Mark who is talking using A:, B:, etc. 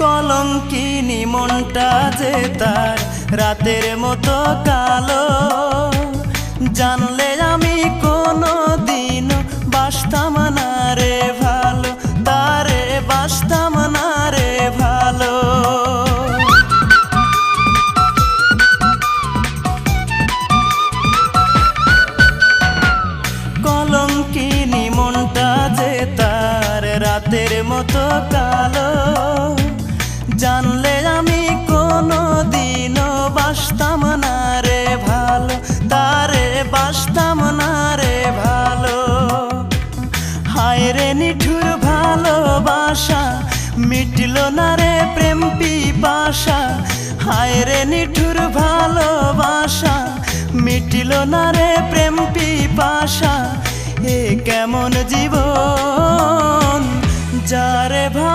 A: কলঙ্কিনী মনটা যে তার রাতের মতো কালো। জানলে আমি কোনো দিন বাসতাম না রে ভালো, তারে বাসতাম না রে ভালো। কলঙ্কিনী মনটা যে তার রাতের মতো কালো। আমি কোনো দিনও বাসতাম না রে ভালো, তারে বাসতাম না রে ভালো। হায় রে নিঠুর ভালোবাসা, মিটল না রে প্রেম পিপাসা। হায় রে নিঠুর ভালোবাসা, মিটল না রে প্রেম পিপাসা। এ কেমন জীবন, যারে ভালোবাসা